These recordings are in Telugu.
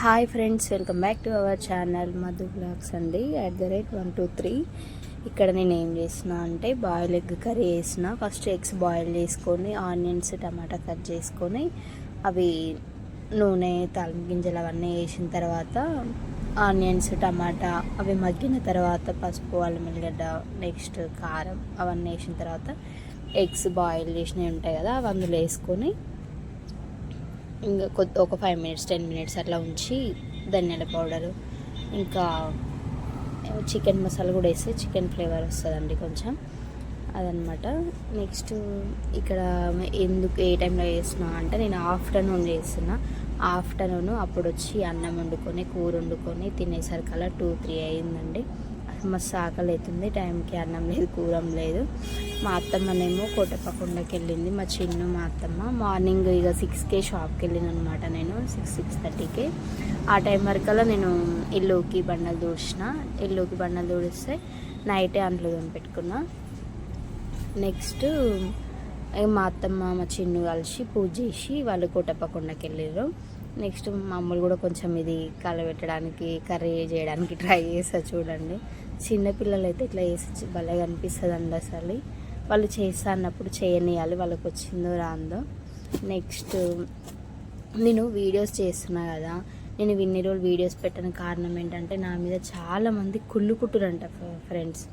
Hi friends welcome back to our channel Madhu blogs అండి. At the rate one two three. ఇక్కడ నేను ఏం చేసిన అంటే బాయిల్ ఎగ్ కర్రీ వేసిన ఫస్ట్ ఎగ్స్ బాయిల్ చేసుకొని ఆనియన్స్ టమాటా కట్ చేసుకొని అవి నూనె తాలింపు గింజలు అవన్నీ వేసిన తర్వాత ఆనియన్స్ టమాటా అవి మగ్గిన తర్వాత పసుపు అల్లం ఎల్లిగడ్డ నెక్స్ట్ కారం అవన్నీ వేసిన తర్వాత ఎగ్స్ బాయిల్ చేసినవి ఉంటాయి కదా అవి అందులో వేసుకొని ఇంకా కొద్ది ఒక ఫైవ్ మినిట్స్ టెన్ మినిట్స్ అట్లా ఉంచి ధనియాల పౌడరు ఇంకా చికెన్ మసాలా కూడా వేస్తే చికెన్ ఫ్లేవర్ వస్తుందండి కొంచెం. అదనమాట నెక్స్ట్ ఇక్కడ ఎందుకు ఏ టైంలో చేస్తున్నా అంటే నేను ఆఫ్టర్నూన్ చేస్తున్నా. ఆఫ్టర్నూన్ అప్పుడు వచ్చి అన్నం వండుకొని కూర వండుకొని తినేసరికల్లా టూ త్రీ అయిందండి. మస్తు ఆకలి అవుతుంది టైంకి అన్నం లేదు కూరం లేదు. మా అత్తమ్మనేమో కోటప్పకొండకి వెళ్ళింది మా చిన్ను మా అత్తమ్మ. మార్నింగ్ ఇక సిక్స్కే షాప్కి వెళ్ళిన అనమాట నేను సిక్స్ సిక్స్ థర్టీకి ఆ టైం వరకల్లా నేను ఇల్లుకి బండలు దూడిచిన ఇల్లుకి బండలు దూడిస్తే నైటే అంట్లు పెట్టుకున్నా నెక్స్ట్ మా అత్తమ్మ మా చిన్ను కలిసి పూజ చేసి వాళ్ళు కోటప్పకొండకి వెళ్ళారు నెక్స్ట్ మా అమ్మలు కూడా కొంచెం ఇది కలబెట్టడానికి కర్రీ చేయడానికి ట్రై చేస్తా చూడండి. చిన్నపిల్లలు అయితే ఇట్లా చేసి భలే కనిపిస్తుంది అండి అసలు వాళ్ళు చేస్తా అన్నప్పుడు చేయనియాలి వాళ్ళకి వచ్చిందో రాందో. నెక్స్ట్ నేను వీడియోస్ చేస్తున్నా కదా నేను ఇన్ని రోజులు వీడియోస్ పెట్టడానికి కారణం ఏంటంటే నా మీద చాలామంది కుళ్ళు ఫ్రెండ్స్.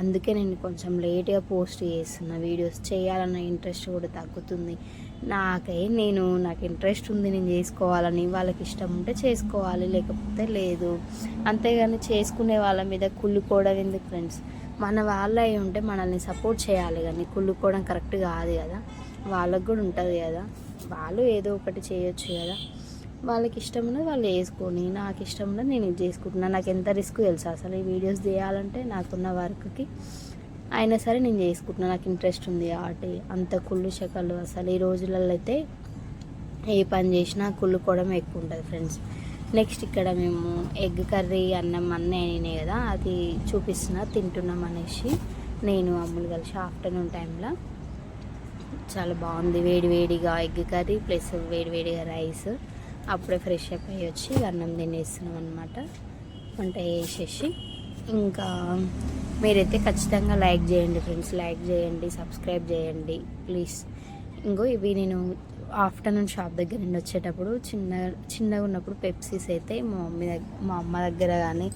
అందుకే నేను కొంచెం లేట్గా పోస్ట్ చేస్తున్నా వీడియోస్ చేయాలన్న ఇంట్రెస్ట్ కూడా తగ్గుతుంది. నాకై నేను నాకు ఇంట్రెస్ట్ ఉంది నేను చేసుకోవాలని వాళ్ళకి ఇష్టం ఉంటే చేసుకోవాలి లేకపోతే లేదు. అంతేగాని చేసుకునే వాళ్ళ మీద కుళ్ళుకోవడం ఎందుకు ఫ్రెండ్స్ మన వాళ్ళు అయి ఉంటే మనల్ని సపోర్ట్ చేయాలి కానీ కుళ్ళుకోవడం కరెక్ట్ కాదు కదా. వాళ్ళకు కూడా ఉంటుంది కదా. వాళ్ళు ఏదో ఒకటి చేయొచ్చు కదా. వాళ్ళకి ఇష్టం ఉన్నది వాళ్ళు వేసుకొని నాకు ఇష్టం నేను ఇది చేసుకుంటున్నాను నాకు ఎంత రిస్క్ తెలుసు? అసలు ఈ వీడియోస్ తీయాలంటే నాకున్న వర్క్కి అయినా సరే నేను చేసుకుంటున్నాను నాకు ఇంట్రెస్ట్ ఉంది ఆర్ట్. అంత కుళ్ళు శకలు అసలు. ఈ రోజులలో అయితే ఏ పని చేసినా కుళ్ళుకోవడం ఎక్కువ ఉంటుంది ఫ్రెండ్స్. నెక్స్ట్ ఇక్కడ మేము ఎగ్ కర్రీ అన్నం అన్నీ అయినాయి కదా. అది చూపిస్తున్నా తింటున్నాం అనేసి. నేను అమ్ములు కలిసి ఆఫ్టర్నూన్ టైంలో. చాలా బాగుంది. వేడి వేడిగా ఎగ్ కర్రీ ప్లస్ వేడి వేడిగా రైస్. అప్పుడే ఫ్రెష్ అప్ అయ్యి వచ్చి అన్నం తినేస్తున్నాం అనమాట వంట చేసేసి. ఇంకా మీరైతే ఖచ్చితంగా లైక్ చేయండి ఫ్రెండ్స్ లైక్ చేయండి సబ్స్క్రైబ్ చేయండి ప్లీజ్. ఇంకో ఇవి నేను ఆఫ్టర్నూన్ షాప్ దగ్గర నుండి వచ్చేటప్పుడు చిన్న చిన్నగా ఉన్నప్పుడు పెప్సీస్ అయితే మా మమ్మీ దగ్గర మా అమ్మ దగ్గర కానీ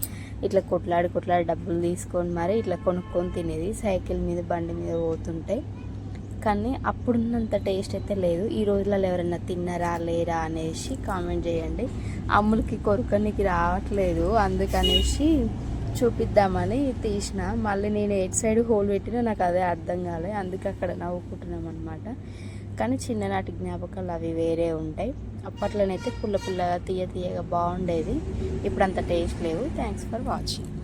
ఇట్లా కొట్లాడి కొట్లాడి డబ్బులు తీసుకొని మరి ఇట్లా కొనుక్కొని తినేది సైకిల్ మీద బండి మీద పోతుంటే. కానీ అప్పుడున్నంత టేస్ట్ అయితే లేదు. ఈ రోజులలో ఎవరైనా తిన్నారా లేరా అనేసి కామెంట్ చేయండి. అమ్ములకి కొరకనికి రావట్లేదు. అందుకనేసి చూపిద్దామని తీసిన. మళ్ళీ నేను ఎయిట్ సైడ్ హోల్ పెట్టినా నాకు అదే అర్థం కాలే. అందుకే అక్కడ నవ్వుకుంటున్నాం అనమాట కానీ చిన్ననాటి జ్ఞాపకాలు అవి వేరే ఉంటాయి. అప్పట్లోనైతే పుల్ల పుల్లగా తీయ తీయగా బాగుండేది. ఇప్పుడు అంత టేస్ట్ లేవు. Thanks for watching